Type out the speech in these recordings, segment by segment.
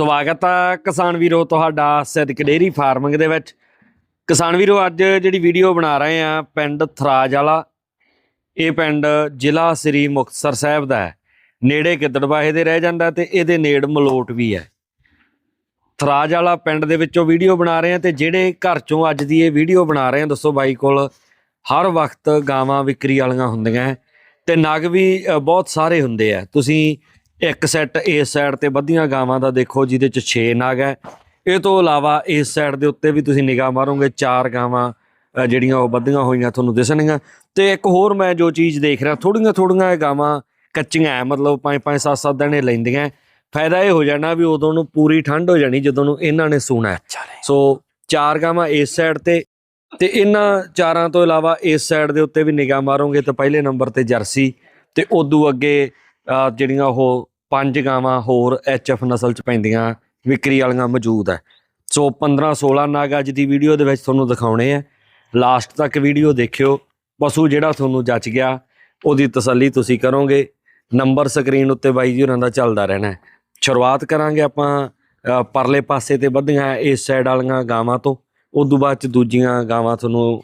ਸਵਾਗਤ ਹੈ ਕਿਸਾਨ ਵੀਰੋ, ਤੁਹਾਡਾ ਸਿੱਧਕ ਡੇਰੀ ਫਾਰਮਿੰਗ ਦੇ ਵਿੱਚ। ਕਿਸਾਨ ਵੀਰੋ, ਅੱਜ ਜਿਹੜੀ ਵੀਡੀਓ ਬਣਾ ਰਹੇ ਆ, ਪਿੰਡ ਥਰਾਜ ਵਾਲਾ, ਇਹ ਪਿੰਡ ਜ਼ਿਲ੍ਹਾ ਸ੍ਰੀ ਮੁਕਤਸਰ ਸਾਹਿਬ ਦਾ ਹੈ। ਨੇੜੇ ਗਿੱਦੜਬਾਹੇ ਦੇ ਰਹਿ ਜਾਂਦਾ ਤੇ ਇਹਦੇ ਨੇੜ ਮਲੋਟ ਵੀ ਹੈ। ਥਰਾਜ ਵਾਲਾ ਪਿੰਡ ਦੇ ਵਿੱਚੋਂ ਵੀਡੀਓ ਬਣਾ ਰਹੇ ਆ ਤੇ ਜਿਹੜੇ ਘਰ ਚੋਂ ਅੱਜ ਦੀ ਇਹ ਵੀਡੀਓ ਬਣਾ ਰਹੇ ਆ, ਦੱਸੋ ਬਾਈ ਕੋਲ, ਹਰ ਵਕਤ ਗਾਵਾਂ ਵਿਕਰੀ ਵਾਲੀਆਂ ਹੁੰਦੀਆਂ ਹੈ ਤੇ ਨਗ ਵੀ ਬਹੁਤ ਸਾਰੇ ਹੁੰਦੇ ਆ। ਤੁਸੀਂ ਇੱਕ ਸੈੱਟ ਇਸ ਸਾਈਡ ਤੇ ਵੱਧੀਆਂ ਗਾਵਾਂ ਦਾ ਦੇਖੋ ਜਿਹਦੇ ਚ 6 ਨਗ ਹੈ ਇਹ ਤੋਂ ਇਲਾਵਾ ਇਸ ਸਾਈਡ ਦੇ ਉੱਤੇ ਵੀ ਤੁਸੀਂ ਨਿਗਾਹ ਮਾਰੋਗੇ ਚਾਰ ਗਾਵਾਂ ਜਿਹੜੀਆਂ ਉਹ ਵੱਧੀਆਂ ਹੋਈਆਂ ਤੁਹਾਨੂੰ ਦਿਸਣਗੀਆਂ ਤੇ ਇੱਕ ਹੋਰ ਮੈਂ ਜੋ ਚੀਜ਼ ਦੇਖ ਰਿਹਾ ਥੋੜੀਆਂ ਥੋੜੀਆਂ ਇਹ ਗਾਵਾਂ ਕੱਚੀਆਂ ਮਤਲਬ 5-5 7-7 ਦਿਨੇ ਲੈਂਦੀਆਂ। ਫਾਇਦਾ ਇਹ ਹੋ ਜਾਣਾ ਵੀ ਉਦੋਂ ਨੂੰ ਪੂਰੀ ਠੰਡ ਹੋ ਜਾਣੀ ਜਦੋਂ ਨੂੰ ਇਹਨਾਂ ਨੇ ਸੂਣਾ। ਸੋ ਚਾਰ ਗਾਵਾਂ ਇਸ ਸਾਈਡ ਤੇ ਤੇ ਇਹਨਾਂ ਚਾਰਾਂ ਤੋਂ ਇਲਾਵਾ ਇਸ ਸਾਈਡ ਦੇ ਉੱਤੇ ਵੀ ਨਿਗਾਹ ਮਾਰੋਗੇ ਤਾਂ ਪਹਿਲੇ ਨੰਬਰ ਤੇ ਜਰਸੀ ਤੇ ਉਦੋਂ ਅੱਗੇ ਜਿਹੜੀਆਂ ਉਹ ਪੰਜ ਗਾਵਾਂ ਹੋਰ ਐਚਐਫ ਨਸਲ ਚ ਪੈਂਦੀਆਂ, ਵਿਕਰੀ ਵਾਲੀਆਂ ਮੌਜੂਦ ਹੈ ਸੋ 15 16 ਨਾਗ ਅੱਜ ਦੀ ਵੀਡੀਓ ਦੇ ਵਿੱਚ ਤੁਹਾਨੂੰ ਦਿਖਾਉਣੇ ਆ ਲਾਸਟ ਤੱਕ ਵੀਡੀਓ ਦੇਖਿਓ, ਪਸ਼ੂ ਜਿਹੜਾ ਤੁਹਾਨੂੰ ਜੱਚ ਗਿਆ, ਉਹਦੀ ਤਸੱਲੀ ਤੁਸੀਂ ਕਰੋਗੇ। ਨੰਬਰ ਸਕਰੀਨ ਉੱਤੇ ਬਾਈ ਜੀ ਹੋਰਾਂ ਦਾ ਚੱਲਦਾ ਰਹਿਣਾ ਸ਼ੁਰੂਆਤ ਕਰਾਂਗੇ ਆਪਾਂ ਪਰਲੇ ਪਾਸੇ ਤੇ ਵੱਧੀਆਂ ਇਸ ਸਾਈਡ ਵਾਲੀਆਂ ਗਾਵਾਂ ਤੋਂ। ਉਦੋਂ ਬਾਅਦ ਚ ਦੂਜੀਆਂ ਗਾਵਾਂ ਤੁਹਾਨੂੰ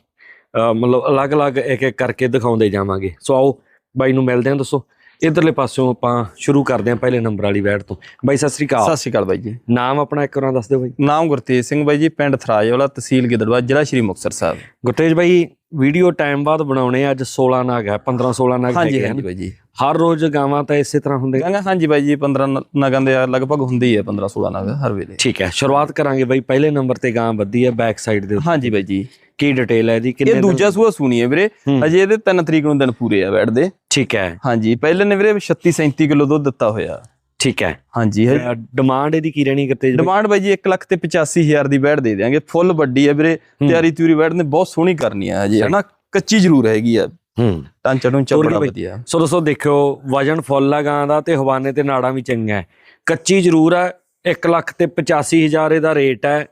ਮਤਲਬ ਅਲੱਗ-ਅਲੱਗ ਇੱਕ ਇੱਕ ਕਰਕੇ ਦਿਖਾਉਂਦੇ ਜਾਵਾਂਗੇ। ਸੋ ਆਓ ਬਾਈ ਨੂੰ ਮਿਲਦੇ ਹਾਂ, ਦੱਸੋ। ਇਧਰਲੇ ਪਾਸਿਓਂ ਆਪਾਂ ਸ਼ੁਰੂ ਕਰਦੇ ਹਾਂ ਪਹਿਲੇ ਨੰਬਰ ਵਾਲੀ ਵੈਟ ਤੋਂ। ਬਾਈ ਸਤਿ ਸ੍ਰੀ ਅਕਾਲ। ਸਤਿ ਸ਼੍ਰੀ ਅਕਾਲ ਬਾਈ ਜੀ। ਨਾਮ ਆਪਣਾ ਇੱਕ ਵਾਰ ਦੱਸ ਦਿਓ ਬਾਈ। ਨਾਮ ਗੁਰਤੇਜ ਸਿੰਘ ਬਾਈ ਜੀ ਪਿੰਡ ਥਰਾਜ ਵਾਲਾ ਤਹਿਸੀਲ ਗਿੱਦੜਵਾ ਜ਼ਿਲ੍ਹਾ ਸ਼੍ਰੀ ਮੁਕਤਸਰ ਸਾਹਿਬ। ਗੁਰਤੇਜ ਬਾਈ ਵੀਡੀਓ ਟਾਈਮ ਬਾਅਦ ਬਣਾਉਣੇ ਅੱਜ 16 ਨਾਗ ਹੈ 15 16 ਨਾਗ ਹਾਂਜੀ ਹਾਂਜੀ। ਬਾਈ ਜੀ। ਹਰ ਰੋਜ਼ ਗਾਵਾਂ ਤਾਂ ਇਸੇ ਤਰ੍ਹਾਂ ਹੁੰਦੇ? ਕਹਿੰਗਾ ਹਾਂਜੀ ਬਾਈ ਜੀ 15 ਨ- ਨਗਾਂ ਦੇ ਲਗਭਗ ਹੁੰਦੀ ਹੈ 15 16 ਨਗ ਹਰ ਵੇਲੇ। ਠੀਕ ਹੈ ਸ਼ੁਰੂਆਤ ਕਰਾਂਗੇ ਬਾਈ ਪਹਿਲੇ ਨੰਬਰ ਤੇ ਗਾਂ ਵੱਧੀ ਹੈ ਬੈਕ ਸਾਈਡ ਦੇ ਉੱਤੇ। ਹਾਂਜੀ ਬਾਈ ਜੀ। ਕੀ ਡਿਟੇਲ ਹੈ ਇਹਦੀ ਇਹ ਕਿੰਨੇ ਦੂਜਾ ਸੂਆ ਸੁਣੀ ਹੈ ਵੀਰੇ। ਅਜੇ ਇਹਦੇ 3 ਤਰੀਕ ਨੂੰ ਦਿਨ ਪੂਰੇ ਆ ਬੈਠਦੇ। ਠੀਕ ਹੈ। ਹਾਂਜੀ ਪਹਿਲੇ ਨੇ ਵੀਰੇ 36 37 ਕਿਲੋ ਦੁੱਧ ਦਿੱਤਾ ਹੋਇਆ। ਠੀਕ ਹੈ। ਹਾਂਜੀ ਡਿਮਾਂਡ ਇਹਦੀ ਕੀ ਰਹਿਣੀ ਬਾਈ ਡਿਮਾਂਡ ਬਾਈ ਜੀ 1 ਲੱਖ ਤੇ 85000 ਦੀ ਬੈਠ ਦੇ ਦਿਆਂਗੇ ਫੁੱਲ ਵੱਡੀ ਹੈ ਵੀਰੇ। ਤਿਆਰੀ ਤਿਉਰੀ ਬੈਠ ਨੇ ਬਹੁਤ ਸੋਹਣੀ ਕਰਨੀ ਹੈ ਹਜੇ ਹਨਾ? ਕੱਚੀ ਜ਼ਰੂਰ ਹੈਗੀ ਆ। ਹੂੰ। ਟਾਂਚਾ ਟੂੰਚਾ ਬੜਾ। ਵਧੀਆ। ਸੋ ਦੋਸਤੋ ਦੇਖਿਓ ਵਜਨ ਫੁੱਲ ਆ ਗਾਂ ਦਾ ਤੇ ਹਵਾਨੇ ਤੇ ਨਾੜਾਂ ਵੀ ਚੰਗੀਆਂ। ਹੈ ਕੱਚੀ ਜ਼ਰੂਰ ਹੈ 1 ਲੱਖ ਤੇ 85000 ਇਹਦਾ ਰੇਟ ਹੈ।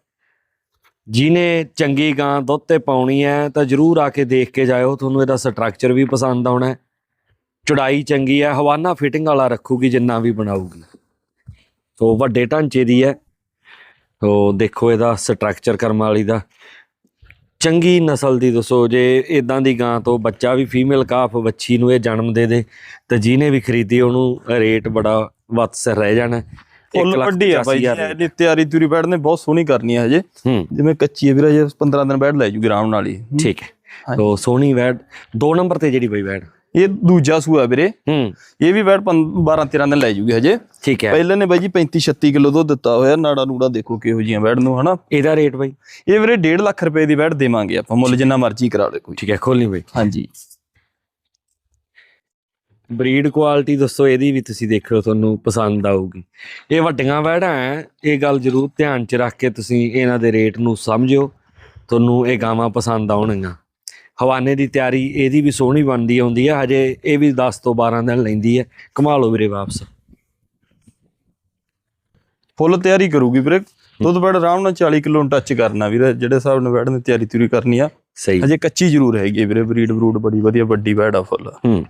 ਜਿਹਨੇ ਚੰਗੀ ਗਾਂ ਦੁੱਧ ਤੇ ਪਾਉਣੀ ਹੈ ਤਾਂ ਜ਼ਰੂਰ ਆ ਕੇ ਦੇਖ ਕੇ ਜਾਇਓ ਤੁਹਾਨੂੰ ਇਹਦਾ ਸਟਰਕਚਰ ਵੀ ਪਸੰਦ ਆਉਣਾ ਹੈ। ਚੜਾਈ ਚੰਗੀ ਹੈ ਹਵਾਨਾ ਫਿਟਿੰਗ ਵਾਲਾ ਰੱਖੂਗੀ ਜਿੰਨਾ ਵੀ ਬਣਾਊਗੀ। ਸੋ ਵੱਡੇ ਢਾਂਚੇ ਦੀ ਹੈ। ਸੋ ਦੇਖੋ ਇਹਦਾ ਸਟਰਕਚਰ ਕਰਮ ਵਾਲੀ ਦਾ। ਚੰਗੀ ਨਸਲ ਦੀ ਦੱਸੋ ਜੇ ਇਦਾਂ ਦੀ ਗਾਂ ਤੋਂ ਬੱਚਾ ਵੀ ਫੀਮੇਲ ਕਾਫ ਬੱਚੀ ਨੂੰ ਇਹ ਜਨਮ ਦੇ ਦੇ ਤੇ ਜਿਹਨੇ ਵੀ ਖਰੀਦੀ ਉਹਨੂੰ ਰੇਟ ਬੜਾ ਵੱਤ ਰਹਿ ਜਾਣਾ। ਫੁੱਲ ਵੱਡੀ ਆ ਬਾਈ ਜੀ ਤਿਆਰੀ ਤਿਉਰੀ ਬੈਠ ਨੇ ਬਹੁਤ ਸੋਹਣੀ ਕਰਨੀ ਹੈ ਹਜੇ। ਜਿਵੇਂ ਕੱਚੀ ਹੈ ਵੀਰੇ ਜੇ 15 ਦਿਨ ਬੈਠ ਲੈ ਜੂਗੀ ਆਰਾਮ ਨਾਲ ਹੀ। ਠੀਕ ਹੈ। ਤੋ ਸੋਹਣੀ ਵੈਡ ਦੋ ਨੰਬਰ ਤੇ ਜਿਹੜੀ ਬਈ ਵੈਡ। ਇਹ ਦੂਜਾ ਸੂਆ ਵੀਰੇ। ਹੂੰ। ਇਹ ਵੀ ਬੈਠ 12 13 ਦਿਨ ਲੈ ਜੂਗੀ ਹਜੇ। ਠੀਕ ਹੈ। ਪਹਿਲੇ ਨੇ ਬਾਈ ਜੀ 35 36 ਕਿਲੋ ਦੁੱਧ ਦਿੱਤਾ ਹੋਇਆ। ਨਾੜਾ ਨੂੜਾ ਦੇਖੋ ਕਿਹੋ ਜੀਆਂ ਬੈਠ ਨੂੰ ਹਨਾ। ਇਹਦਾ ਰੇਟ ਬਈ? ਇਹ ਵੀਰੇ 1.5 ਲੱਖ ਰੁਪਏ ਦੀ ਬੈਠ ਦੇਵਾਂਗੇ ਆਪਾਂ। ਮੁੱਲ ਜਿੰਨਾ ਮਰਜ਼ੀ ਕਰਾ ਲੈ ਕੋਈ। ਠੀਕ ਹੈ ਖੋਲਣੀ ਬਈ। ਹਾਂਜੀ। ਬਰੀਡ ਕੁਆਲਿਟੀ ਦੱਸੋ ਇਹਦੀ ਵੀ ਤੁਸੀਂ ਦੇਖਿਓ ਤੁਹਾਨੂੰ ਪਸੰਦ ਆਊਗੀ। ਇਹ ਵੱਡੀਆਂ ਵੈੜਾਂ ਹੈ ਇਹ ਗੱਲ ਜ਼ਰੂਰ ਧਿਆਨ 'ਚ ਰੱਖ ਕੇ ਤੁਸੀਂ ਇਹਨਾਂ ਦੇ ਰੇਟ ਨੂੰ ਸਮਝਿਓ। ਤੁਹਾਨੂੰ ਇਹ ਗਾਵਾਂ ਪਸੰਦ ਆਉਣਗੀਆਂ। ਹਵਾਨੇ ਦੀ ਤਿਆਰੀ ਇਹਦੀ ਵੀ ਸੋਹਣੀ ਬਣਦੀ ਆਉਂਦੀ ਹੈ ਹਜੇ ਇਹ ਵੀ 10 ਤੋਂ 12 ਦਿਨ ਲੈਂਦੀ ਹੈ ਕਮਾ ਲਓ ਵੀਰੇ ਵਾਪਸ। ਫੁੱਲ ਤਿਆਰੀ ਕਰੂਗੀ ਵੀਰੇ। ਦੁੱਧ ਬੈਠ ਆਰਾਮ ਨਾਲ 40 ਕਿਲੋ ਨੂੰ ਟੱਚ ਕਰਨਾ ਵੀਰੇ ਜਿਹੜੇ ਹਿਸਾਬ ਨਾਲ ਬੈਠ ਨੇ ਤਿਆਰੀ ਤਿਉਰੀ ਕਰਨੀ ਆ। ਸਹੀ। ਹਜੇ ਕੱਚੀ ਜ਼ਰੂਰ ਹੈਗੀ ਵੀਰੇ ਬਰੀਡ ਬਰੂਡ ਬੜੀ ਵਧੀਆ ਵੱਡੀ ਬੈਠ ਆ ਫੁੱਲ। ਹੂੰ।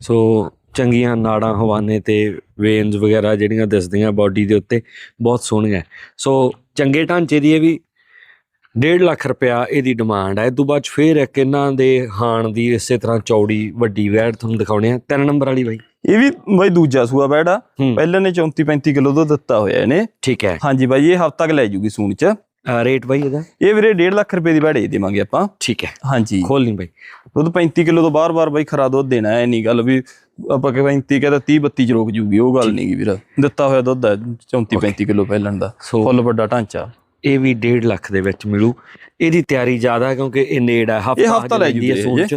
ਸੋ ਚੰਗੀਆਂ ਨਾੜਾਂ ਹਵਾਨੇ ਤੇ ਵੇਨਸ ਵਗੈਰਾ ਜਿਹੜੀਆਂ ਦਿਸਦੀਆਂ ਬਾਡੀ ਦੇ ਉੱਤੇ ਬਹੁਤ ਸੋਹਣੀਆਂ। ਸੋ ਚੰਗੇ ਢਾਂਚੇ ਦੀ ਇਹ ਵੀ 1.5 ਲੱਖ ਰੁਪਇਆ ਇਹਦੀ ਡਿਮਾਂਡ ਹੈ ਇਹ ਤੋਂ ਬਾਅਦ ਫੇਰ ਇੱਕ ਇਹਨਾਂ ਦੇ ਹਾਣ ਦੀ ਇਸੇ ਤਰ੍ਹਾਂ ਚੌੜੀ ਵੱਡੀ ਵੈੜ ਤੁਹਾਨੂੰ ਦਿਖਾਉਣੇ ਆ। ਤਿੰਨ ਨੰਬਰ ਵਾਲੀ ਬਾਈ। ਇਹ ਵੀ ਬਾਈ ਦੂਜਾ ਸੂਆ ਹੂੰ। ਪਹਿਲੇ ਨੇ 34 35 ਕਿਲੋ ਦੁੱਧ ਦਿੱਤਾ ਹੋਇਆ ਇਹਨੇ। ਠੀਕ ਹੈ। ਹਾਂਜੀ ਬਾਈ ਇਹ ਹਫਤਾ ਕ ਲੈ ਜੂਗੀ ਸੂਣ ਚ। ਰੇਟ ਬਾਈ ਇਹਦਾ? ਇਹ ਵੀਰੇ 1.5 ਲੱਖ ਰੁਪਏ ਦੀ ਬੈੜੇ ਦੇਵਾਂਗੇ ਆਪਾਂ। ਠੀਕ ਹੈ। ਹਾਂਜੀ। ਖੋਲ ਨਹੀਂ ਬਾਈ। ਦੁੱਧ 35 ਕਿਲੋ ਤੋਂ ਬਾਰ-ਬਾਰ ਬਾਈ ਖਰਾ ਦੁੱਧ ਦੇਣਾ ਹੈ ਨਹੀਂ ਗੱਲ ਵੀ ਆਪਾਂ ਕਿ 35 ਕਹਿੰਦਾ 30 32 ਚ ਰੋਕ ਜੂਗੀ ਉਹ ਗੱਲ ਨਹੀਂਗੀ ਵੀਰ। ਦਿੱਤਾ ਹੋਇਆ ਦੁੱਧ ਹੈ 34 35 ਕਿਲੋ ਪਹਿਲਣ ਦਾ। ਫੁੱਲ ਵੱਡਾ ਢਾਂਚਾ। ਇਹ ਵੀ 1.5 ਲੱਖ ਦੇ ਵਿੱਚ ਮਿਲੂ। ਇਹਦੀ ਤਿਆਰੀ ਜ਼ਿਆਦਾ ਹੈ ਕਿਉਂਕਿ ਇਹ ਨੇੜ ਹੈ। ਹਫਤਾ ਹਫ਼ਤਾ ਲੈ ਜੂਗੀ ਇਹ। ਸੂਣ ਚ।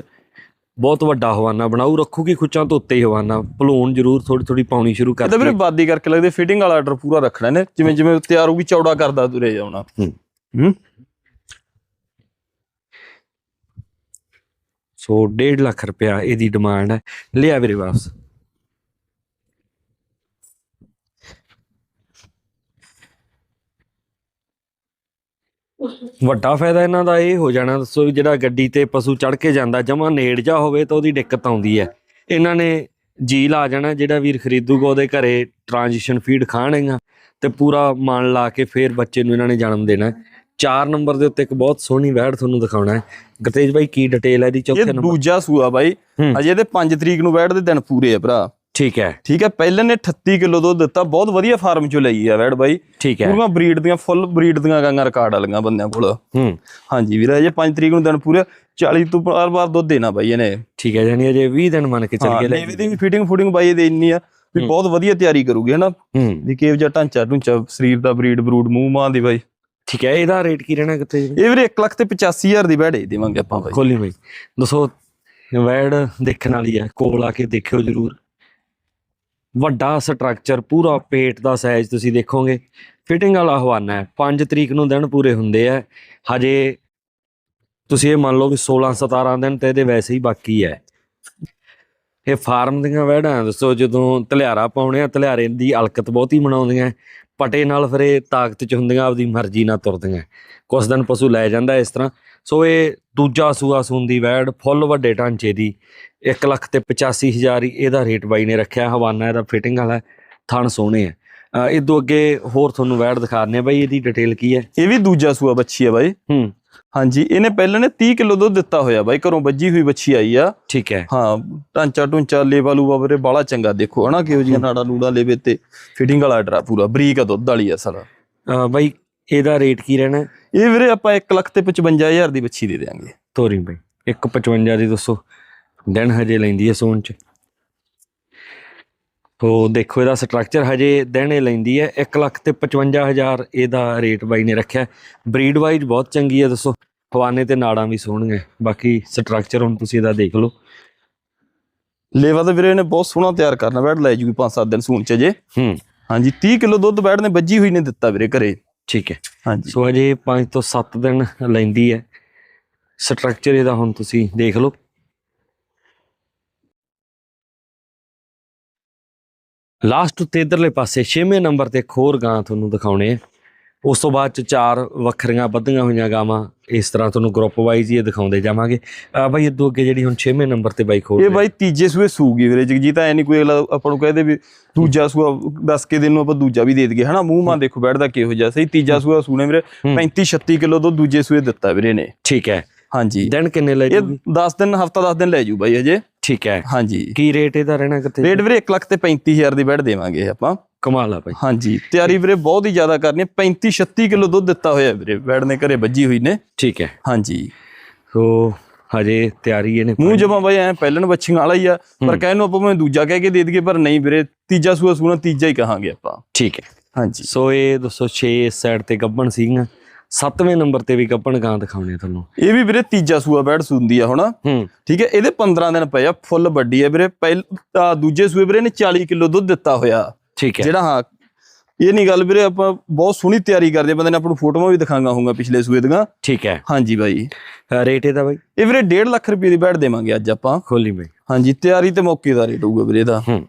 ਬਹੁਤ ਵੱਡਾ ਹਵਾਨਾ ਬਣਾਊ। ਰੱਖੂਗੀ ਖੁੱਚਾਂ ਤੋਂ ਉੱਤੇ ਹੀ ਹਵਾਨਾ। ਭਲੂਣ ਜ਼ਰੂਰ ਥੋੜੀ ਥੋੜੀ ਪਾਉਣੀ ਸ਼ੁਰੂ ਕਰ ਇਹਦਾ ਵੀਰੇ ਬਾਦੀ ਕਰਕੇ ਲੱਗਦੇ ਫਿਟਿੰਗ ਵਾਲਾ ਆਰਡਰ ਪੂਰਾ ਰੱਖਣਾ ਨੇ ਜਿਵੇਂ ਜਿਵੇਂ ਤਿਆਰ ਹੋਊਗੀ ਚੌੜਾ ਕਰਦਾ ਤੁਰੇ ਹੂੰ। ਹੂੰ। ਸੋ 1.5 ਲੱਖ ਰੁਪਇਆ ਇਹਦੀ ਡਿਮਾਂਡ ਹੈ। ਲਿਆ ਵੀਰੇ ਵਾਪਸ। ਵੱਡਾ ਫਾਇਦਾ ਇਹਨਾਂ ਦਾ ਇਹ ਹੋ ਜਾਣਾ ਦੱਸੋ ਵੀ ਜਿਹੜਾ ਗੱਡੀ ਤੇ ਪਸ਼ੂ ਚੜ ਕੇ ਜਾਂਦਾ ਜਮਾ ਨੇੜ ਜਾ ਹੋਵੇ ਤਾਂ ਉਹਦੀ ਦਿੱਕਤ ਆਉਂਦੀ ਹੈ। ਇਹਨਾਂ ਨੇ ਜੀ ਲਾ ਜਾਣਾ ਜਿਹੜਾ ਵੀਰ ਖਰੀਦੂਗਾ ਉਹਦੇ ਘਰੇ ਟ੍ਰਾਂਜੀਸ਼ਨ ਫੀਡ ਖਾਣੇਗਾ ਤੇ ਪੂਰਾ ਮਨ ਲਾ ਕੇ ਫੇਰ ਬੱਚੇ ਨੂੰ ਇਹਨਾਂ ਨੇ ਜਨਮ ਦੇਣਾ। ਚਾਰ ਨੰਬਰ ਦੇ ਉੱਤੇ ਇੱਕ ਬਹੁਤ ਸੋਹਣੀ ਵੈੜ ਤੁਹਾਨੂੰ ਦਿਖਾਉਣਾ ਹੈ। ਗਤੇਜ ਬਾਈ ਕੀ ਡਿਟੇਲ ਹੈ ਇਹ ਚੌਥੇ ਨੰਬਰ। ਦੂਜਾ ਸੂਆ ਬਾਈ। ਅਜੇ ਇਹਦੇ 5 ਤਰੀਕ ਨੂੰ ਵੈੜ ਦੇ ਦਿਨ ਪੂਰੇ ਆ ਭਰਾ। ਠੀਕ ਹੈ। ਠੀਕ ਹੈ ਪਹਿਲੇ ਨੇ 38 ਕਿਲੋ ਦੁੱਧ ਦਿੱਤਾ ਬਹੁਤ ਵਧੀਆ ਫਾਰਮ ਚੋਂ ਲਈ ਆ ਵੈੜ ਬਾਈ। ਠੀਕ ਹੈ। ਪੂਰੀਆਂ ਬਰੀਡ ਦੀਆਂ ਫੁੱਲ ਬਰੀਡ ਦੀਆਂ ਗਾਂਗਾ ਰਿਕਾਰਡ ਵਾਲੀਆਂ ਬੰਦਿਆਂ ਕੋਲ। ਹੂੰ। ਹਾਂਜੀ ਵੀਰ ਅਜੇ 5 ਤਰੀਕ ਨੂੰ ਦਿਨ ਪੂਰੇ 40 ਤੋਂ ਬਾਰ ਬਾਰ ਦੁੱਧ ਦੇਣਾ ਬਾਈ ਇਹਨੇ। ਠੀਕ ਹੈ ਜਾਨੀ ਅਜੇ 20 ਦਿਨ ਮੰਨ ਕੇ ਚੱਲ ਗਏ ਲੈ ਦੀ ਫਿਟਿੰਗ ਫੁਟਿੰਗ ਬਾਈ ਇਹਦੇ ਇੰਨੀ ਆ ਵੀ। ਬਹੁਤ ਵਧੀਆ ਤਿਆਰੀ ਕਰੂਗੀ ਹਨਾ? ਵੀ ਕਿਹੋ ਜਿਹਾ ਢਾਂਚਾ ਢੁੰਚਾ ਸਰੀਰ ਦਾ ਬਰੀਡ ਬਰੂਡ ਮੂੰਹ ਮਾਂ ਦੀ ਬਾਈ। ਠੀਕ ਹੈ ਇਹਦਾ ਰੇਟ ਕੀ ਰਹਿਣਾ ਕਿਤੇ ਇਹ ਵੀਰੇ 1 ਲੱਖ ਤੇ 85000 ਦੀ ਦੇ ਦੇਵਾਂਗੇ ਆਪਾਂ ਬਾਈ। ਖੋਲੀ ਬਾਈ। ਦੱਸੋ ਵੈੜ ਦੇਖਣ ਵਾਲੀ ਹੈ ਕੋਲ ਆ ਕੇ ਦੇਖਿਓ ਜਰੂਰ। ਵੱਡਾ ਸਟਰਕਚਰ, ਪੂਰਾ ਪੇਟ ਦਾ ਸਾਈਜ਼ ਤੁਸੀਂ ਦੇਖੋਗੇ। ਫਿਟਿੰਗ ਵਾਲਾ ਹਵਾਨਾ ਹੈ 5 ਤਰੀਕ ਨੂੰ ਦਿਨ ਪੂਰੇ ਹੁੰਦੇ ਆ। ਹਜੇ ਤੁਸੀਂ ਇਹ ਮੰਨ ਲਓ ਵੀ 16 17 ਦਿਨ ਤੇ ਇਹਦੇ ਵੈਸੇ ਹੀ ਬਾਕੀ ਹੈ। ਇਹ ਫਾਰਮ ਦੀਆਂ ਵੈੜਾਂ ਦੱਸੋ ਜਦੋਂ ਤਲਿਆਰਾ ਪਾਉਣੇ ਆ ਤਲਿਆਰੇ ਦੀ ਅਲਕਤ ਬਹੁਤੀ ਮਨਾਉਂਦੀਆਂ ਪਟੇ ਨਾਲ ਫਿਰ ਇਹ ਤਾਕਤ ਚ ਹੁੰਦੀਆਂ, ਆਪਦੀ ਮਰਜ਼ੀ ਨਾਲ ਤੁਰਦੀਆਂ। ਕੁਛ ਦਿਨ ਪਸ਼ੂ ਲੈ ਜਾਂਦਾ ਇਸ ਤਰ੍ਹਾਂ। ਸੋ ਇਹ ਦੂਜਾ ਸੂਆ ਸੂੰਦੀ ਵੈੜ ਫੁੱਲ ਵੱਡੇ ਢਾਂਚੇ ਦੀ 1 ਲੱਖ ਤੇ 85000 ਹੀ ਇਹਦਾ ਰੇਟ ਬਾਈ ਨੇ ਰੱਖਿਆ। ਹਵਾਨਾ ਇਹਦਾ ਫਿਟਿੰਗ ਵਾਲਾ ਥਣ ਸੋਹਣੇ ਆ। ਇਹ ਤੋਂ ਅੱਗੇ ਹੋਰ ਤੁਹਾਨੂੰ ਵੈੜ ਦਿਖਾਣੇ ਆ ਬਾਈ ਇਹਦੀ ਡਿਟੇਲ ਕੀ ਹੈ? ਇਹ ਵੀ ਦੂਜਾ ਸੂਆ ਬੱਚੀ ਆ ਬਾਈ। ਹੂੰ। ਹਾਂਜੀ ਇਹਨੇ ਪਹਿਲਾਂ ਨੇ 30 ਕਿਲੋ ਦੁੱਧ ਦਿੱਤਾ ਹੋਇਆ ਬਾਈ ਘਰੋਂ ਵੱਜੀ ਹੋਈ ਬੱਚੀ ਆਈ ਆ। ਠੀਕ ਹੈ। ਹਾਂ ਢਾਂਚਾ ਢੁੰਚਾ ਲੇਵਾ ਲੂਵਾ ਵੀਰੇ ਬਾਲਾ ਚੰਗਾ ਦੇਖੋ ਹਨਾ ਕਿਹੋ ਜੀਆਂ ਨਾੜਾ ਨੂੜਾ ਲੇਵੇ ਤੇ ਫਿਟਿੰਗ ਵਾਲਾ ਡਰਾ ਪੂਰਾ ਬਰੀਕ ਆ ਦੁੱਧ ਵਾਲੀ ਅਸਲ। ਅ, ਬਾਈ ਇਹਦਾ ਰੇਟ ਕੀ ਰਹਿਣਾ? ਇਹ ਵੀਰੇ ਆਪਾਂ 1 ਲੱਖ ਤੇ 55000 ਦੀ ਬੱਚੀ ਦੇ ਦੇਾਂਗੇ ਤੋਰੀ ਬਾਈ 155 ਦੀ ਦੱਸੋ। ਦਿਨ ਹਜੇ ਲੈਂਦੀ ਹੈ ਸੋਨ ਚ। ਤੋ ਦੇਖੋ ਇਹਦਾ ਸਟਰਕਚਰ ਹਜੇ ਦਿਨ ਲੈਂਦੀ ਹੈ 1 ਲੱਖ ਤੇ 55000 ਇਹਦਾ ਰੇਟ ਬਾਈ ਨੇ ਰੱਖਿਆ। ਬਰੀਡ ਵਾਈਜ਼ ਬਹੁਤ ਚੰਗੀ ਹੈ ਦੱਸੋ। ਹਵਾਨੇ ਤੇ ਨਾੜਾਂ ਵੀ ਸੋਹਣੀਆਂ ਬਾਕੀ ਸਟਰਕਚਰ ਹੁਣ ਤੁਸੀਂ ਇਹਦਾ ਦੇਖ ਲਓ। ਲੇਵਾ ਤਾਂ ਵੀਰੇ ਇਹਨੇ ਬਹੁਤ ਸੋਹਣਾ ਤਿਆਰ ਕਰਨਾ ਬੈਠ ਲੈ ਜੂਗੀ 5-7 ਦਿਨ ਸੂਣ ਚ ਜੇ ਹੂੰ। ਹਾਂਜੀ 30 ਕਿਲੋ ਦੁੱਧ ਬੈਠ ਨੇ ਵੱਜੀ ਹੋਈ ਨੇ ਦਿੱਤਾ ਵੀਰੇ ਘਰੇ। ਠੀਕ ਹੈ। ਹਾਂਜੀ। ਸੋ ਹਜੇ 5 ਤੋਂ 7 ਦਿਨ ਲੈਂਦੀ ਹੈ। ਸਟਰਕਚਰ ਇਹਦਾ ਹੁਣ ਤੁਸੀਂ ਦੇਖ ਲਓ। ਲਾਸਟ ਉੱਤੇ ਇਧਰਲੇ ਪਾਸੇ 6ਵੇਂ ਨੰਬਰ ਤੇ ਹੋਰ ਗਾਂ ਤੁਹਾਨੂੰ ਦਿਖਾਉਣੇ ਆ। ਉਸ ਤੋਂ ਬਾਅਦ ਚ ਚਾਰ ਵੱਖਰੀਆਂ ਬੱਧੀਆਂ ਹੋਈਆਂ ਗਾਵਾਂ ਇਸ ਤਰ੍ਹਾਂ ਤੁਹਾਨੂੰ ਗਰੁੱਪ ਵਾਈਜ਼ ਹੀ ਇਹ ਦਿਖਾਉਂਦੇ ਜਾਵਾਂਗੇ। ਆ ਬਾਈ ਇਦੋਂ ਅੱਗੇ ਜਿਹੜੀ ਹੁਣ 6ਵੇਂ ਨੰਬਰ ਤੇ ਬਾਈ ਖੋਲ ਇਹ ਬਾਈ ਤੀਜੇ ਸੂਏ ਸੂਗੀ ਵੀਰੇ ਜਗਜੀਤ ਐ ਨਹੀਂ ਕੋਈ ਅਗਲਾ ਆਪਾਂ ਨੂੰ ਕਹਦੇ ਵੀ ਦੂਜਾ ਸੂਆ ਦੱਸ ਕੇ ਦਿਨ ਨੂੰ ਆਪਾਂ ਦੂਜਾ ਵੀ ਦੇ ਦਈਏ। ਹਨਾ ਮੂੰਹ ਮਾਂ ਦੇਖੋ ਬੈਠਦਾ ਕਿਹੋ ਜਿਹਾ ਸਹੀ ਤੀਜਾ ਸੂਆ ਸੂਣੇ ਵੀਰੇ ਹੂੰ। 35 36 ਕਿਲੋ ਦੁੱਧ ਦੂਜੇ ਸੂਏ ਦਿੱਤਾ ਵੀਰੇ ਨੇ। ਠੀਕ ਹੈ। ਹਾਂਜੀ। ਦਿਨ ਕਿੰਨੇ ਲੈ ਇਹ ਜੂਗੀ? 10 ਦਿਨ ਹਫਤਾ 10 ਦਿਨ ਲੈ ਜੂ ਬਾਈ ਹਜੇ। ਠੀਕ ਹੈ। ਹਾਂਜੀ। ਕੀ ਰੇਟ ਇਹਦਾ ਰਹਿਣਾ ਕਿਤੇ ਰੇਟ ਵੀਰੇ 1 ਲੱਖ ਤੇ 35000 ਦੀ ਬੈਠ ਦੇਵਾਂਗੇ ਆਪਾਂ। ਕਮਾਲ ਆ ਬਾਈ। ਹਾਂਜੀ ਤਿਆਰੀ ਵੀਰੇ ਬਹੁਤ ਹੀ ਜ਼ਿਆਦਾ ਕਰਨੀ ਹੈ। 35 36 ਕਿਲੋ ਦੁੱਧ ਦਿੱਤਾ ਹੋਇਆ ਵੀਰੇ। ਬੈਠ ਨੇ ਘਰੇ ਵੱਜੀ ਹੋਈ ਨੇ। ਠੀਕ ਹੈ। ਹਾਂਜੀ। ਸੋ ਹਜੇ ਤਿਆਰੀ ਇਹਨੇ ਮੂੰਹ ਜਮਾ ਬਾਈ ਐ ਪਹਿਲਣ ਬੱਚੀਆਂ ਵਾਲਾ ਹੀ ਆ। ਪਰ ਕਹਿਣ ਨੂੰ ਆਪਾਂ ਮੈਂ ਦੂਜਾ ਕਹਿ ਕੇ ਦੇ ਦਈਏ ਪਰ ਨਹੀਂ ਵੀਰੇ ਤੀਜਾ ਸੂਆ ਸੂਣਾ ਤੀਜਾ ਹੀ ਕਹਾਂਗੇ ਆਪਾਂ। ਠੀਕ ਹੈ। ਹਾਂਜੀ। ਸੋ ਇਹ 206 ਸਾਈਡ ਤੇ ਗੱਬਣ ਸੀਗੀਆਂ। ਸੱਤਵੇਂ ਨੰਬਰ ਤੇ ਵੀ ਗੱਬਣ ਗਾਂ ਦਿਖਾਉਣੇ ਆ ਤੁਹਾਨੂੰ। ਇਹ ਵੀ ਵੀਰੇ ਤੀਜਾ ਸੂਆ ਬੈਠ ਸੁੰਦੀ ਆ ਹੁਣ? ਠੀਕ ਹੈ ਇਹਦੇ 15 ਦਿਨ ਪਏ ਆ ਫੁੱਲ ਵੱਡੀ ਹੈ ਵੀਰੇ। ਪਹਿਲ ਦੂਜੇ ਸੂਏ ਵੀਰੇ ਨੇ 40 ਕਿਲੋ ਦੁੱਧ ਦਿੱਤਾ ਹੋਇਆ। ਠੀਕ ਹੈ। ਜਿਹੜਾ ਹਾਂ ਇਹ ਨਹੀਂ ਗੱਲ ਵੀਰੇ ਆਪਾਂ ਬਹੁਤ ਸੋਹਣੀ ਤਿਆਰੀ ਕਰਦੇ ਬੰਦੇ ਨੇ ਆਪਾਂ ਨੂੰ ਫੋਟੋਆਂ ਵੀ ਦਿਖਾਂਗਾ ਹੋਊਗਾ ਪਿਛਲੇ ਸੂਏ ਦੀਆਂ। ਠੀਕ ਹੈ। ਹਾਂਜੀ ਬਾਈ। ਰੇਟ ਇਹਦਾ ਬਾਈ? ਇਹ ਵੀਰੇ 1.5 ਲੱਖ ਰੁਪਏ ਦੀ ਬੈਠ ਦੇਵਾਂਗੇ ਅੱਜ ਆਪਾਂ। ਖੋਲੀ ਬਾਈ। ਹਾਂਜੀ ਤਿਆਰੀ ਤੇ ਮੌਕੇ ਦਾ ਰੇਟ ਹੋਊਗਾ ਵੀਰੇ ਦਾ ਹੂੰ।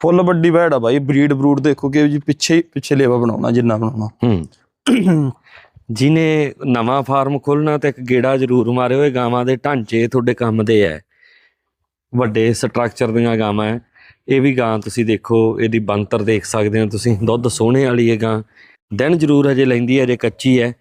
ਫੁੱਲ ਵੱਡੀ ਬੈੜ ਆ ਬਾਈ ਬਰੀਡ ਬਰੂਡ ਦੇਖੋ ਕਿ ਜੀ ਪਿੱਛੇ ਪਿੱਛੇ ਲੇਵਾ ਬਣਾਉਣਾ ਜਿੰਨਾ ਬਣਾਉਣਾ। ਹੂੰ। ਜਿਨੇ ਨਵਾਂ ਫਾਰਮ ਖੋਲਣਾ ਤੇ ਇੱਕ ਗੇੜਾ ਜ਼ਰੂਰ ਮਾਰਿਓ ਇਹ ਗਾਵਾਂ ਦੇ ਢਾਂਚੇ ਤੁਹਾਡੇ ਕੰਮ ਦੇ ਐ ਵੱਡੇ ਸਟਰਕਚਰ ਦੀਆਂ ਗਾਵਾਂ ਐ ਇਹ ਵੀ ਗਾਂ ਤੁਸੀਂ ਦੇਖੋ ਇਹਦੀ ਬੰਤਰ ਦੇਖ ਸਕਦੇ ਹੋ ਤੁਸੀਂ। ਦੁੱਧ ਸੋਹਣੇ ਵਾਲੀ ਇਹ ਗਾਂ। ਦਿਨ ਜ਼ਰੂਰ ਹਜੇ ਲੈਂਦੀ ਹੈ ਹਜੇ ਕੱਚੀ ਹੈ।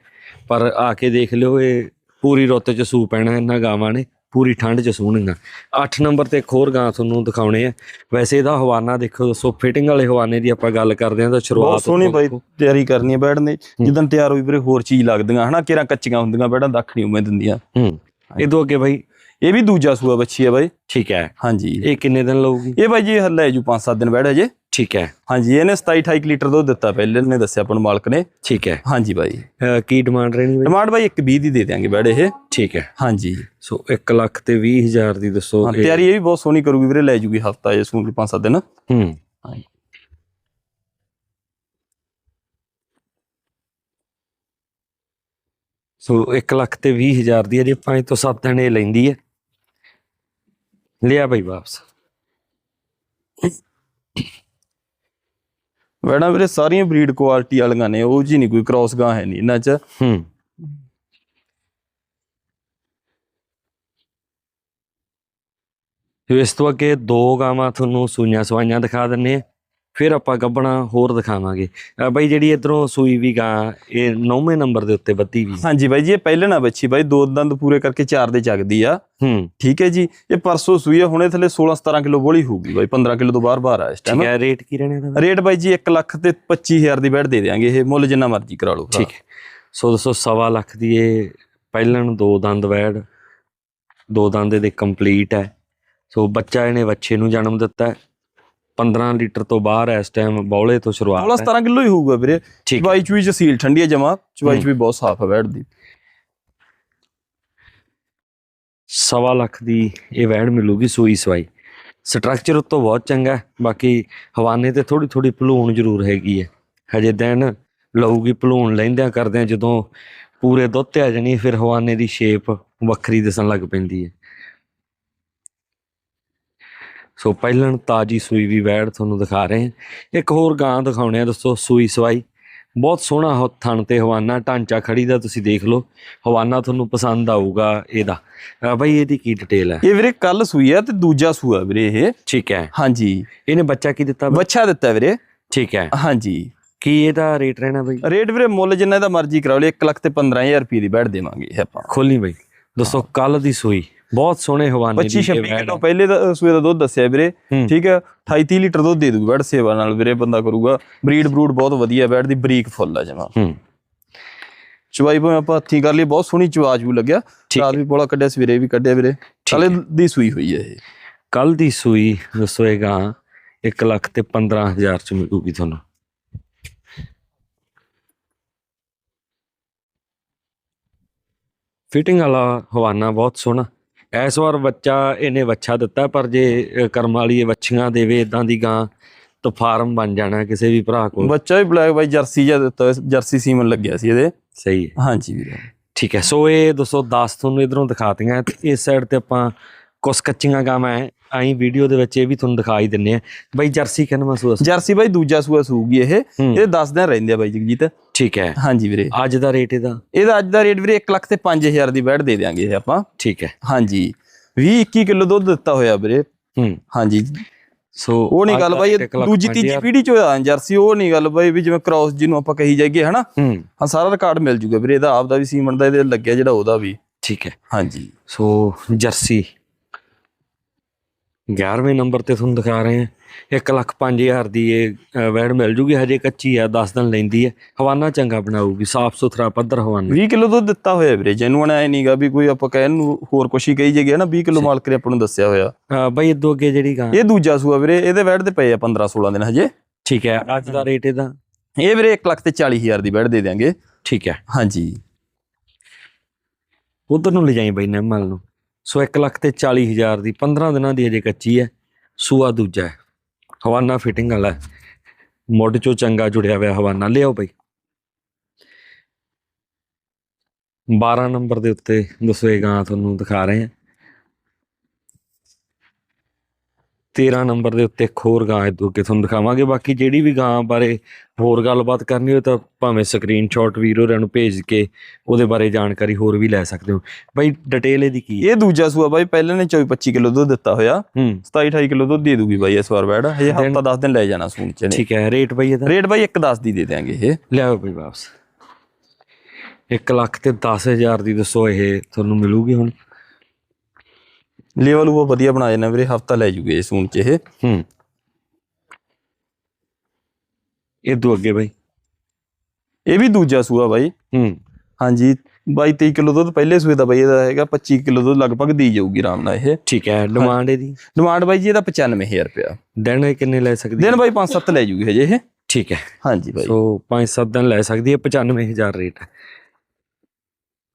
ਪਰ ਆ ਕੇ ਦੇਖ ਲਿਓ ਇਹ ਪੂਰੀ ਰੁੱਤ ਚ ਸੂ ਪੈਣਾ ਇਹਨਾਂ ਗਾਵਾਂ ਨੇ। ਪੂਰੀ ਠੰਡ ਚ ਸੂਣੀਆਂ। 8 ਨੰਬਰ ਤੇ ਇੱਕ ਹੋਰ ਗਾਂ ਤੁਹਾਨੂੰ ਦਿਖਾਉਣੇ ਆ ਵੈਸੇ ਇਹਦਾ ਹਵਾਨਾ ਦੇਖੋ ਦੱਸੋ ਫਿਟਿੰਗ ਵਾਲੇ ਹਵਾਨੇ ਦੀ ਆਪਾਂ ਗੱਲ ਕਰਦੇ ਹਾਂ ਤਾਂ ਸ਼ੁਰੂਆਤ ਬਹੁਤ ਸੋਹਣੀ ਬਾਈ। ਤਿਆਰੀ ਕਰਨੀ ਹੈ ਬੈੜ ਨੇ ਜਿੱਦਾਂ ਤਿਆਰ ਹੋਈ ਵੀਰੇ ਹੋਰ ਚੀਜ਼ ਲੱਗਦੀਆਂ ਹਨਾ? ਕਿਰਾਂ ਕੱਚੀਆਂ ਹੁੰਦੀਆਂ ਬੈੜਾਂ ਦੱਖਣੀ ਉਵੇਂ ਦਿੰਦੀਆਂ। ਹੂੰ। ਇਹ ਤੋਂ ਅੱਗੇ ਬਾਈ ਇਹ ਵੀ ਦੂਜਾ ਸੂਆ ਬੱਚੀ ਹੈ ਬਾਈ। ਠੀਕ ਹੈ। ਹਾਂਜੀ। ਇਹ ਕਿੰਨੇ ਦਿਨ ਲਊਗੀ? ਇਹ ਬਾਈ ਜੀ ਹੱਲੇ ਜੂ 5-7 ਦਿਨ ਬੈੜ ਹਜੇ ਠੀਕ ਹੈ। ਹਾਂਜੀ ਇਹਨੇ 27-28 ਲੀਟਰ ਦੁੱਧ ਦਿੱਤਾ ਪਹਿਲੇ ਨੇ ਦੱਸਿਆ ਆਪਾਂ ਨੂੰ ਮਾਲਕ ਨੇ। ਠੀਕ ਹੈ। ਹਾਂਜੀ ਬਾਈ। ਕੀ ਡਿਮਾਂਡ ਰਹਿਣੀ ਬਾਈ? ਡਿਮਾਂਡ ਬਾਈ 120 ਦੀ ਦੇ ਦਿਆਂਗੇ ਬੈੜ ਇਹ। ਠੀਕ ਹੈ। ਹਾਂਜੀ। ਸੋ 1 ਲੱਖ ਤੇ 20 ਹਜ਼ਾਰ ਦੀ ਦੱਸੋ ਹਾਂ, ਤਿਆਰੀ ਇਹ ਵੀ ਬਹੁਤ ਸੋਹਣੀ ਕਰੂਗੀ ਵੀਰੇ ਲੈ ਜੂਗੀ ਹਫਤਾ ਜੇ ਸੂਣ 5-7 ਦਿਨ। ਹੂੰ। ਹਾਂਜੀ। ਸੋ 1 ਲੱਖ ਤੇ 20 ਹਜ਼ਾਰ ਦੀ ਅਜੇ 5 ਤੋਂ 7 ਦਿਨ ਇਹ ਲੈਂਦੀ ਹੈ। ਲਿਆ ਬਾਈ ਵਾਪਸ। ਵੈੜਾਂ ਵੀਰੇ ਸਾਰੀਆਂ ਬਰੀਡ ਕੁਆਲਿਟੀ ਵਾਲੀਆਂ ਨੇ ਉਹ ਜੀ ਨਹੀਂ ਕੋਈ ਕ੍ਰਾਸ ਗਾਂ ਹੈ ਨਹੀਂ ਇਹਨਾਂ 'ਚ। ਹੂੰ। ਇਸ ਤੋਂ ਅੱਗੇ ਦੋ ਗਾਵਾਂ ਤੁਹਾਨੂੰ ਸੂਈਆਂ ਸਵਾਈਆਂ ਦਿਖਾ ਦਿੰਨੇ ਆ। ਫਿਰ ਆਪਾਂ ਗੱਬਣਾ ਹੋਰ ਦਿਖਾਵਾਂਗੇ। ਅ, ਬਾਈ ਜਿਹੜੀ ਇਧਰੋਂ ਸੂਈ ਵੀ ਗਾਂ ਇਹ 9ਵੇਂ ਨੰਬਰ ਦੇ ਉੱਤੇ ਬੱਤੀ ਵੀ। ਹਾਂਜੀ ਬਾਈ ਜੀ ਇਹ ਪਹਿਲੇ ਨਾ ਬੱਚੀ ਬਾਈ ਦੋ ਦੰਦ ਪੂਰੇ ਕਰਕੇ ਚਾਰ ਦੇ ਚੱਕਦੀ ਆ। ਹੂੰ। ਠੀਕ ਹੈ ਜੀ ਇਹ ਪਰਸੋਂ ਸੂਈ ਆ ਹੁਣੇ ਥੱਲੇ 16 17 ਕਿਲੋ ਬੋਲੀ ਹੋਊਗੀ ਬਾਈ 15 ਕਿਲੋ ਤੋਂ ਬਾਹਰ ਬਾਹਰ ਆ ਇਸ ਠੀਕ ਟਾਈਮ ਹੈ ਰੇਟ ਕੀ ਰਹਿਣੇ ਦਾ ਰੇਟ ਬਾਈ ਜੀ 1 ਲੱਖ ਤੇ 25000 ਦੀ ਬੈਠ ਦੇ ਦੇਾਂਗੇ ਇਹ ਮੁੱਲ ਜਿੰਨਾ ਮਰਜ਼ੀ ਕਰਾ ਲਓ ਠੀਕ ਹੈ। ਸੋ ਦੋਸਤੋ ਸਵਾ ਲੱਖ ਦੀ ਇਹ ਪਹਿਲਣ ਦੋ ਦੰਦ ਵੈੜ ਦੋ ਦੰਦ ਦੇ ਕੰਪਲੀਟ ਹੈ। ਸੋ ਬੱਚਾ ਇਹਨੇ ਵੱਛੇ ਨੂੰ ਜਨਮ ਦਿੱਤਾ ਹੈ। 15 ਲੀਟਰ ਤੋਂ ਬਾਹਰ ਇਸ ਟਾਈਮ ਬੌਲੇ ਤੋਂ 16 ਸ਼ੁਰੂਆਤ ਹੈ। 17 ਕਿਲੋ ਹੀ ਹੋਊਗਾ ਵੀਰੇ। ਚਵਾਈ ਚੂਈ ਚ ਸੀਲ ਠੰਡੀ ਹੈ ਜਮਾ। ਚਵਾਈ ਚ ਵੀ ਬਹੁਤ ਸਾਫ਼ ਹੈ ਬੈਠ ਦੀ ਸਵਾ ਲੱਖ ਦੀ ਇਹ ਵੈੜ ਮਿਲੂਗੀ ਸੂਈ ਸਵਾਈ। ਸਟਰਕਚਰ ਉੱਤੋਂ ਬਹੁਤ ਚੰਗਾ ਹੈ। ਬਾਕੀ ਹਵਾਨੇ ਤੇ ਥੋੜੀ ਥੋੜੀ ਭਲੂਣ ਜ਼ਰੂਰ ਹੈਗੀ ਹੈ। ਹਜੇ ਦਿਨ ਲਊਗੀ ਭਲੂਣ ਲੈਂਦਿਆਂ ਕਰਦਿਆਂ ਜਦੋਂ ਪੂਰੇ ਦੁੱਧ ਤੇ ਆ ਜਾਣੀ ਫਿਰ ਹਵਾਨੇ ਦੀ ਸ਼ੇਪ ਵੱਖਰੀ ਦਿਸਣ ਲੱਗ ਪੈਂਦੀ ਹੈ। ਸੋ ਪਹਿਲਣ ਤਾਜੀ ਸੂਈ ਵੀ ਵੈੜ ਤੁਹਾਨੂੰ ਦਿਖਾ ਰਹੇ ਹਾਂ। ਇੱਕ ਹੋਰ ਗਾਂ ਦਿਖਾਉਣੇ ਆ ਦੋਸਤੋ ਸੂਈ ਸਵਾਈ। ਬਹੁਤ ਸੋਹਣਾ ਹੋ ਥਣ ਤੇ ਹਵਾਨਾ ਢਾਂਚਾ ਖੜੀ ਦਾ ਤੁਸੀਂ ਦੇਖ ਲਓ। ਹਵਾਨਾ ਤੁਹਾਨੂੰ ਪਸੰਦ ਆਊਗਾ ਇਹਦਾ। ਬਈ ਇਹਦੀ ਕੀ ਡਿਟੇਲ ਹੈ? ਇਹ ਵੀਰੇ ਕੱਲ ਸੂਈ ਆ ਤੇ ਦੂਜਾ ਸੂਆ ਵੀਰੇ ਇਹ। ਠੀਕ ਹੈ। ਹਾਂਜੀ। ਇਹਨੇ ਬੱਚਾ ਕੀ ਦਿੱਤਾ? ਬੱਚਾ ਦਿੱਤਾ ਵੀਰੇ। ਠੀਕ ਹੈ। ਹਾਂਜੀ। ਕੀ ਇਹਦਾ ਰੇਟ ਰਹਿਣਾ ਬਈ? ਰੇਟ ਵੀਰੇ ਮੁੱਲ ਜਿੰਨਾ ਇਹਦਾ ਮਰਜ਼ੀ ਕਰਾ ਲਓ 1 ਲੱਖ ਤੇ 15000 ਰੁਪਏ ਦੀ ਬੈਠ ਦੇਵਾਂਗੇ ਆਪਾਂ। ਖੋਲਣੀ ਬਈ। ਦੋਸਤੋ ਕੱਲ ਦੀ ਸੂਈ। ਬਹੁਤ ਸੋਹਣੇ ਹਵਾਨੇ 25 ਦੀ 26 ਇਹ ਵੈੜ ਕਿਲੋ ਹੈ। ਪਹਿਲੇ ਦਾ ਸੂਏ ਦਾ ਦੁੱਧ ਦੱਸਿਆ ਵੀਰੇ ਹੂੰ। ਠੀਕ ਹੈ 28 30 ਲੀਟਰ ਦੁੱਧ ਦੇ ਦੂਗੀ ਬੈਡ ਸੇਵਾ ਨਾਲ ਵੀਰੇ ਬੰਦਾ ਕਰੂਗਾ ਬਰੀਡ ਬਰੂਡ ਬਹੁਤ ਵਧੀਆ ਬੈਡ ਦੀ ਬਰੀਕ ਫੁੱਲ ਆ ਜਮਾ ਹੂੰ ਚਵਾਈ ਭਾਵੇਂ ਆਪਾਂ ਹੱਥੀਂ ਕਰ ਲਈ ਬਹੁਤ ਸੋਹਣੀ ਚਵਾਜ ਵੀ ਲੱਗਿਆ ਠੀਕ ਰਾਤ ਵੀ ਪੋਲਾ ਕੱਢਿਆ ਸਵੇਰੇ ਵੀ ਕੱਢਿਆ ਵੀਰੇ ਕੱਲੇ ਦੀ ਸੂਈ ਹੋਈ ਹੈ ਇਹ ਕੱਲ ਦੀ ਸੂਈ ਦੋਸਤੋ ਇਹ ਗਾਂ 1 ਲੱਖ ਤੇ 15000 ਚ ਮਿਲੂਗੀ ਤੁਹਾਨੂੰ ਫਿਟਿੰਗ ਵਾਲਾ ਹਵਾਨਾ ਬਹੁਤ ਸੋਹਣਾ ਇਸ ਵਾਰ ਬੱਚਾ ਇਹਨੇ ਵੱਛਾ ਦਿੱਤਾ ਪਰ ਜੇ ਕਰਮ ਵਾਲੀ ਇਹ ਵੱਛੀਆਂ ਦੇਵੇ ਇਦਾਂ ਦੀ ਗਾਂ ਤਾਂ ਫਾਰਮ ਬਣ ਜਾਣਾ ਕਿਸੇ ਵੀ ਭਰਾ ਕੋਲ। ਬੱਚਾ ਵੀ ਬਲੈਕ ਬਾਈ ਜਰਸੀ ਜਿਹਾ ਦਿੱਤਾ ਜਰਸੀ ਸੀਮਨ ਲੱਗਿਆ ਸੀ ਇਹਦੇ। ਸਹੀ ਹੈ। ਹਾਂਜੀ ਵੀਰੇ। ਠੀਕ ਹੈ ਸੋ ਇਹ 210 ਤੁਹਾਨੂੰ ਇਧਰੋਂ ਦਿਖਾਤੀਆਂ ਇਸ ਸਾਈਡ ਤੇ ਆਪਾਂ ਕੁਛ ਕੱਚੀਆਂ ਗਾਵਾਂ ਐ। ਆਈ ਵੀਡੀਓ ਦੇ ਵਿੱਚ ਇਹ ਵੀ ਤੁਹਾਨੂੰ ਦਿਖਾਈ ਦਿੰਨੇ ਆ। ਬਈ ਜਰਸੀ ਕਿੰਨਾ ਮਹਿਸੂਸ ਜਰਸੀ ਬਾਈ ਦੂਜਾ ਸੂਆ ਸੂਗੀ ਇਹ। ਹੂੰ। ਇਹਦੇ 10 ਦਿਨ ਰਹਿੰਦੇ ਆ ਬਾਈ ਜਗਜੀਤ। ਠੀਕ ਹੈ ਹਾਂਜੀ ਵੀਰੇ। ਅੱਜ ਦਾ ਰੇਟ ਇਹਦਾ? ਇਹਦਾ ਅੱਜ ਦਾ ਰੇਟ ਵੀਰੇ 1 ਲੱਖ ਤੇ 5000 ਦੀ ਬੈਡ ਦੇ ਦਿਆਂਗੇ ਇਹ ਆਪਾਂ। ਠੀਕ ਹੈ ਹਾਂਜੀ। 20 21 ਕਿਲੋ ਦੁੱਧ ਦਿੱਤਾ ਹੋਇਆ ਵੀਰੇ। ਹੂੰ। ਹਾਂਜੀ। ਸੋ ਉਹ ਨਹੀਂ ਗੱਲ ਦਾ ਬਾਈ ਇਹ ਦੂਜੀ ਤੀਜੀ। ਪੀੜ੍ਹੀ ਚ ਹੋਇਆ ਜਰਸੀ ਉਹ ਨਹੀਂ ਗੱਲ ਬਾਈ ਵੀ ਜਿਵੇਂ ਕ੍ਰਾਸ ਜਿਹਨੂੰ ਆਪਾਂ ਕਹੀ ਜਾਈਏ ਹਨਾ? ਹੂੰ। ਸਾਰਾ ਰਿਕਾਰਡ ਮਿਲ ਜੂਗਾ ਵੀਰੇ ਇਹਦਾ ਆਪਦਾ ਵੀ ਸੀਮਨ ਦਾ ਇਹਦੇ ਲੱਗਿਆ ਜਿਹੜਾ ਉਹਦਾ ਵੀ। ਠੀਕ ਹੈ ਹਾਂਜੀ। ਸੋ ਜਰਸੀ। 11ਵੇਂ ਨੰਬਰ ਤੇ ਤੁਹਾਨੂੰ ਦਿਖਾ ਰਹੇ ਹਾਂ। 1 ਲੱਖ 5000 ਦੀ ਇਹ ਵੈੜ ਮਿਲ ਜੂਗੀ। ਹਜੇ ਕੱਚੀ ਆ 10 ਦਿਨ ਲੈਂਦੀ ਹੈ। ਹਵਾਨਾ ਚੰਗਾ ਬਣਾਊਗੀ ਸਾਫ਼ ਸੁਥਰਾ ਪੱਧਰ ਹਵਾਨਾ। 20 ਕਿਲੋ ਦੁੱਧ ਦਿੱਤਾ ਹੋਇਆ ਵੀਰੇ ਜੈਨੂਨ ਐ ਨਹੀਂਗਾ ਵੀ ਕੋਈ ਆਪਾਂ ਕਹਿਣ ਨੂੰ ਹੋਰ ਕੁਛ ਹੀ ਕਹੀ ਜਾਈਏ ਨਾ 20 ਕਿਲੋ ਮਾਲਕ ਨੇ ਆਪਾਂ ਨੂੰ ਦੱਸਿਆ ਹੋਇਆ। ਬਈ ਇਦੋਂ ਅੱਗੇ ਜਿਹੜੀ ਗਾਂ ਇਹ ਦੂਜਾ ਸੂਆ ਵੀਰੇ ਇਹਦੇ ਬੈਡ ਤੇ ਪਏ ਆ 15 16 ਦਿਨ ਹਜੇ। ਠੀਕ ਹੈ ਅੱਜ ਦਾ ਰੇਟ ਇਹਦਾ? ਇਹ ਵੀਰੇ 1 ਲੱਖ ਤੇ 40000 ਦੀ ਬੈਡ ਦੇ ਦਿਆਂਗੇ। ਠੀਕ ਹੈ। ਹਾਂਜੀ। ਉਧਰ ਨੂੰ ਲਿਜਾਈ ਬਈ ਨਿੰਮਲ ਨੂੰ। ਸੋ 1 ਲੱਖ ਤੇ 40000 ਦੀ 15 ਦਿਨਾਂ ਦੀ ਅਜੇ ਕੱਚੀ ਹੈ, ਸੂਆ ਦੂਜਾ ਹੈ। ਹਵਾਨਾ ਫਿਟਿੰਗ ਵਾਲਾ ਹੈ। ਮੁੱਢ ਚੋਂ ਚੰਗਾ ਜੁੜਿਆ ਹੋਇਆ ਹਵਾਨਾ, ਲਿਆਓ ਬਈ। 12 ਨੰਬਰ ਦੇ ਉੱਤੇ ਦੱਸੋ ਗਾਂ ਤੁਹਾਨੂੰ ਦਿਖਾ ਰਹੇ ਹਾਂ। 13 ਨੰਬਰ ਦੇ ਉੱਤੇ ਇੱਕ ਹੋਰ ਗਾਂ ਇਦੋਂ ਅੱਗੇ ਤੁਹਾਨੂੰ ਦਿਖਾਵਾਂਗੇ। ਬਾਕੀ ਜਿਹੜੀ ਵੀ ਗਾਂ ਬਾਰੇ ਹੋਰ ਗੱਲਬਾਤ ਕਰਨੀ ਹੋਵੇ ਤਾਂ ਭਾਵੇਂ ਸਕਰੀਨਸ਼ਾਟ ਵੀਰ ਹੋਰਾਂ ਨੂੰ ਭੇਜ ਕੇ ਉਹਦੇ ਬਾਰੇ ਜਾਣਕਾਰੀ ਹੋਰ ਵੀ ਲੈ ਸਕਦੇ ਹੋ। ਬਾਈ ਡਿਟੇਲ ਇਹਦੀ ਕੀ ਹੈ? ਇਹ ਦੂਜਾ ਸੂਆ ਬਾਈ ਪਹਿਲੇ ਨੇ 24 25 ਕਿਲੋ ਦੁੱਧ ਦਿੱਤਾ ਹੋਇਆ। ਹੂੰ। 27 28 ਕਿਲੋ ਦੁੱਧ ਦੇ ਦੂਗੀ ਬਾਈ ਇਸ ਵਾਰ ਬੈਡ। ਇਹ ਹਫਤਾ 10 ਦਿਨ ਲੈ ਜਾਣਾ ਸੂਣ ਚ ਨੇ ਠੀਕ ਹੈ ਰੇਟ ਬਾਈ ਇਹਦਾ? ਰੇਟ ਬਾਈ 1 10 ਦੀ ਦੇ ਦਿਆਂਗੇ ਇਹ। ਲਿਆਓ ਬਈ ਵਾਪਸ। 1 ਲੱਖ ਤੇ 10000 ਦੀ ਦੱਸੋ ਇਹ ਤੁਹਾਨੂੰ ਮਿਲੂਗੀ ਹੁਣ? ਲੈਵਲ ਉਹ ਵਧੀਆ ਬਣਾ ਜਾਣਾ ਵੀਰੇ ਹਫਤਾ ਲੈ ਜੂਗੇ ਇਹ ਸੂਣ ਚ ਇਹ। ਹੂੰ। ਇਹ ਦੋ ਅੱਗੇ ਬਾਈ। ਇਹ ਵੀ ਦੂਜਾ ਸੂਆ ਬਾਈ। ਹੂੰ। ਹਾਂਜੀ 22 23 ਕਿਲੋ ਦੁੱਧ ਪਹਿਲੇ ਸੂਏ ਦਾ ਬਾਈ ਇਹਦਾ ਹੈਗਾ 25 ਕਿਲੋ ਦੁੱਧ ਲਗਭਗ ਦੀ ਜਾਊਗੀ ਆਰਾਮ ਨਾਲ ਇਹ। ਠੀਕ ਹੈ ਡਿਮਾਂਡ ਇਹਦੀ? ਡਿਮਾਂਡ ਬਾਈ ਜੀ ਇਹਦਾ 95000 ਰੁਪਇਆ। ਦਿਨ ਇਹ ਕਿੰਨੇ ਲੈ ਸਕਦੀ ਦਿਨ ਬਾਈ 5-7 ਲੈ ਜੂਗੀ ਹਜੇ ਇਹ। ਠੀਕ ਹੈ। ਹਾਂਜੀ ਬਾਈ। ਸੋ 5-7 ਦਿਨ ਲੈ ਸਕਦੀ ਹੈ 95000 ਰੇਟ।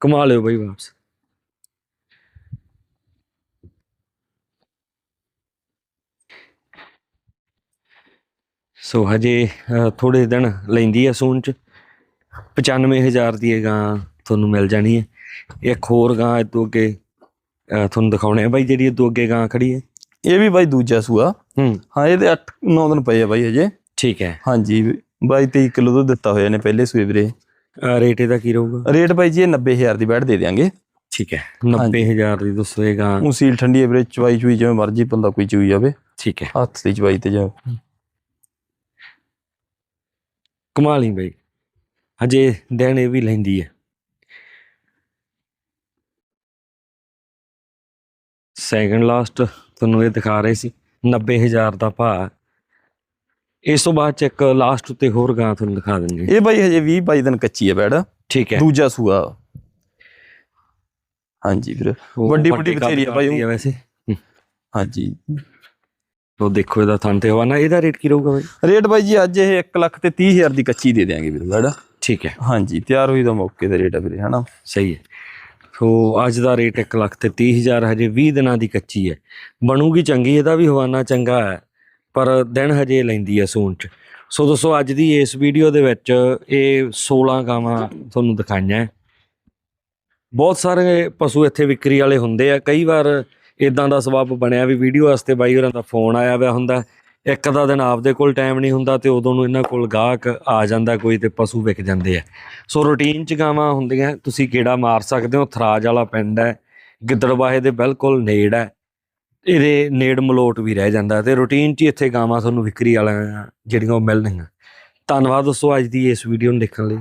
ਕਮਾ ਲਿਓ ਬਾਈ ਵਾਪਸ। ਸੋ ਹਜੇ ਥੋੜੇ ਦਿਨ ਲੈਂਦੀ ਹੈ ਸੂਣ ਚ। 95000 ਦੀ ਇਹ ਗਾਂ ਤੁਹਾਨੂੰ ਮਿਲ ਜਾਣੀ ਹੈ। ਇੱਕ ਹੋਰ ਗਾਂ ਇਹ ਤੋਂ ਅੱਗੇ ਤੁਹਾਨੂੰ ਦਿਖਾਉਣੇ ਆ ਬਾਈ ਜਿਹੜੀ ਇਹ ਤੋਂ ਅੱਗੇ ਗਾਂ ਖੜੀ ਹੈ। ਇਹ ਵੀ ਬਾਈ ਦੂਜਾ ਸੂਆ। ਹੂੰ। ਹਾਂ ਇਹਦੇ 8-9 ਦਿਨ ਪਏ ਆ ਬਾਈ ਹਜੇ। ਠੀਕ ਹੈ। ਹਾਂਜੀ 22-23 ਕਿਲੋ ਦੁੱਧ ਦਿੱਤਾ ਹੋਇਆ ਨੇ ਪਹਿਲੇ ਸੂਏ ਵੀਰੇ। ਰੇਟ ਇਹਦਾ ਕੀ ਰਹੂਗਾ? ਰੇਟ ਬਾਈ ਜੀ ਇਹ 90000 ਦੀ ਬੈਠ ਦੇ ਦਿਆਂਗੇ। ਠੀਕ ਹੈ। 90000 ਦੀ ਦੱਸੋ ਇਹ ਗਾਂ। ਉਹ ਸੀਲ ਠੰਡੀ ਹੈ ਵੀਰੇ ਚਵਾਈ ਚੁਈ ਜਿਵੇਂ ਮਰਜ਼ੀ ਬੰਦਾ ਕੋਈ ਚੂਈ ਜਾਵੇ। ਠੀਕ ਹੈ। ਹੱਥ ਦੀ ਚਵਾਈ ਤੇ ਜਾ ਕਮਾਲ ਹੀ ਬਈ। ਹਜੇ ਦਿਨ ਇਹ ਵੀ ਲੈਂਦੀ ਹੈ। ਸੈਕੰਡ ਲਾਸਟ ਤੁਹਾਨੂੰ ਇਹ ਦਿਖਾ ਰਹੇ ਸੀ 90000 ਦਾ ਭਾਅ। ਇਸ ਤੋਂ ਬਾਅਦ ਚ ਇੱਕ ਲਾਸਟ ਉੱਤੇ ਹੋਰ ਗਾਂ ਤੁਹਾਨੂੰ ਦਿਖਾ ਦਿੰਦੇ। ਇਹ ਬਾਈ ਹਜੇ 20 22 ਦਿਨ ਕੱਚੀ ਹੈ ਬੈੜ ਠੀਕ ਹੈ। ਦੂਜਾ ਸੂਆ। ਹਾਂਜੀ ਵੀਰੇ ਵੱਡੀ ਵੱਡੀ ਬਥੇਰੀ ਆ ਬਾਈ ਵੈਸੇ? ਹਾਂਜੀ। ਉਹ ਦੇਖੋ ਇਹਦਾ ਥਣ ਤੇ ਹਵਾਨਾ ਇਹਦਾ ਰੇਟ ਕੀ ਰਹੂਗਾ ਬਾਈ? ਰੇਟ ਬਾਈ ਜੀ ਅੱਜ ਇਹ 1 ਲੱਖ ਤੇ 30 ਹਜ਼ਾਰ ਦੀ ਕੱਚੀ ਦੇ ਦਿਆਂਗੇ ਵੀਰੇ ਬੈੜ ਠੀਕ ਹੈ। ਹਾਂਜੀ ਤਿਆਰ ਹੋਈ ਦਾ ਮੌਕੇ ਤੇ ਰੇਟ ਵੀਰੇ ਹਨਾ? ਸਹੀ ਹੈ। ਸੋ ਅੱਜ ਦਾ ਰੇਟ 1 ਲੱਖ ਤੇ 30000 ਹਜੇ 20 ਦਿਨਾਂ ਦੀ ਕੱਚੀ ਹੈ। ਬਣੂਗੀ ਚੰਗੀ ਇਹਦਾ ਵੀ ਹਵਾਨਾ ਚੰਗਾ ਹੈ ਪਰ ਦਿਨ ਹਜੇ ਲੈਂਦੀ ਹੈ ਸੂਣ ਚ। ਸੋ ਦੋਸਤੋ ਅੱਜ ਦੀ ਇਸ ਵੀਡੀਓ ਦੇ ਵਿੱਚ ਇਹ 16 ਗਾਵਾਂ ਤੁਹਾਨੂੰ ਦਿਖਾਈਆਂ। ਬਹੁਤ ਸਾਰੇ ਪਸ਼ੂ ਇੱਥੇ ਵਿਕਰੀ ਵਾਲੇ ਹੁੰਦੇ ਆ। ਕਈ ਵਾਰ ਇਦਾਂ ਦਾ ਸਬੱਬ ਬਣਿਆ ਵੀ ਵੀਡੀਓ ਵਾਸਤੇ ਬਾਈ ਹੋਰਾਂ ਦਾ ਫੋਨ ਆਇਆ ਹੋਇਆ ਹੁੰਦਾ, ਇੱਕ ਦਾ ਦਿਨ ਆਪਦੇ ਕੋਲ ਟਾਈਮ ਨਹੀਂ ਹੁੰਦਾ ਤੇ ਉਦੋਂ ਨੂੰ ਇਹਨਾਂ ਕੋਲ ਗਾਹਕ ਆ ਜਾਂਦਾ ਕੋਈ ਤੇ ਪਸ਼ੂ ਵਿਕ ਜਾਂਦੇ ਆ। ਸੋ ਰੂਟੀਨ ਚ ਗਾਵਾਂ ਹੁੰਦੀਆਂ, ਤੁਸੀਂ ਕਿਹੜਾ ਮਾਰ ਸਕਦੇ ਹੋ, ਥਰਾਜ ਵਾਲਾ ਪਿੰਡ ਹੈ, ਗਿੱਦੜਬਾਹੇ ਦੇ ਬਿਲਕੁਲ ਨੇੜ ਹੈ, ਇਹਦੇ ਨੇੜ ਮਲੋਟ ਵੀ ਰਹਿ ਜਾਂਦਾ ਤੇ ਰੂਟੀਨ ਚ ਇੱਥੇ ਗਾਵਾਂ ਤੁਹਾਨੂੰ ਵਿਕਰੀ ਵਾਲਾ ਜਿਹੜੀਆਂ ਉਹ ਮਿਲਣਗੀਆਂ। ਧੰਨਵਾਦ ਦੋਸਤੋ ਅੱਜ ਦੀ ਇਸ ਵੀਡੀਓ ਨੂੰ ਦੇਖਣ ਲਈ।